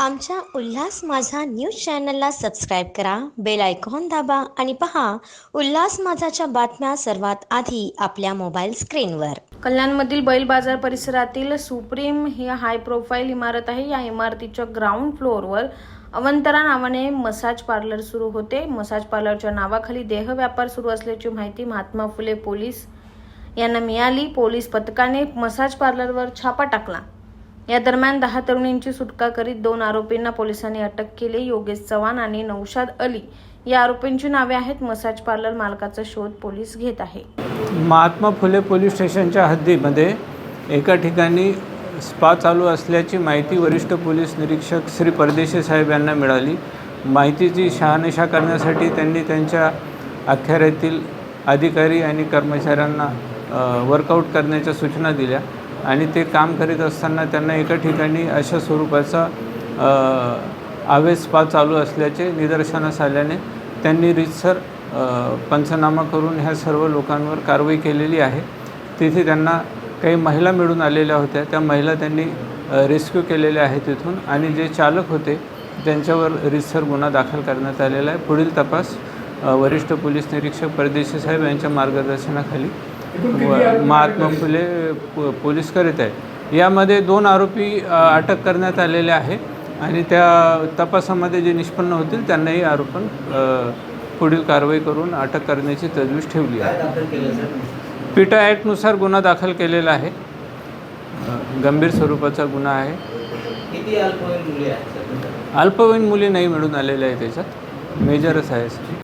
आमच्या उल्हास माझा न्यूज चॅनलला सबस्क्राईब करा बेल आयकॉन दाबा आणि पहा उल्हास माझाच्या बातम्या सर्वात आधी आपल्या मोबाईल स्क्रीनवर. कल्याणमधील बैल बाजार परिसरातील सुप्रीम ही हाय प्रोफाईल इमारत आहे. या इमारतीच्या ग्राउंड फ्लोअरवर अवंतरा नावाने मसाज पार्लर सुरू होते. मसाज पार्लरच्या नावाखाली देह व्यापार सुरू असल्याची माहिती महात्मा फुले पोलीस यांना मिळाली. पोलीस पथकाने मसाज पार्लरवर छापा टाकला. या दरम्यान दहा तरुणींची सुटका करीत दोन आरोपींना पोलिसांनी अटक केली. योगेश चव्हाण आणि नौशाद अली या आरोपींची नावे आहेत. मसाज पार्लर मालकाचा शोध पोलीस घेत आहे. महात्मा फुले पोलीस स्टेशनच्या हद्दीमध्ये एका ठिकाणी स्पा चालू असल्याची माहिती वरिष्ठ पोलीस निरीक्षक श्री परदेशी साहेब यांना मिळाली. माहितीची शहानिशा करण्यासाठी त्यांनी त्यांच्या अखेऱ्यातील अधिकारी आणि कर्मचाऱ्यांना वर्कआउट करण्याच्या सूचना दिल्या. आणि ते काम करीत असताना त्यांना एका ठिकाणी अशा स्वरूपाचा आवेस्पा चालू असल्याचे निदर्शनास आल्याने त्यांनी रितसर पंचनामा करून ह्या सर्व लोकांवर कारवाई केलेली आहे. तिथे त्यांना काही महिला मिळून आलेल्या होत्या. त्या महिला त्यांनी रेस्क्यू केलेल्या आहेत तिथून आणि जे चालक होते त्यांच्यावर रितसर गुन्हा दाखल करण्यात आलेला आहे. पुढील तपास वरिष्ठ पोलीस निरीक्षक परदेशी साहेब यांच्या मार्गदर्शनाखाली व महात्मा फुले पो- पोलीस करीत आहे यामध्ये दोन आरोपी अटक करण्यात आलेले आहे आणि त्या तपासामध्ये जे निष्पन्न होतील त्यांनाही आरोपण पुढील कारवाई करून अटक करण्याची तजवीज ठेवली आहे. पिटा ॲक्टनुसार गुन्हा दाखल केलेला आहे. गंभीर स्वरूपाचा गुन्हा आहे. अल्पवयीन मुली नाही मिळून आलेल्या आहे त्याच्यात. मेजरच आहे. सर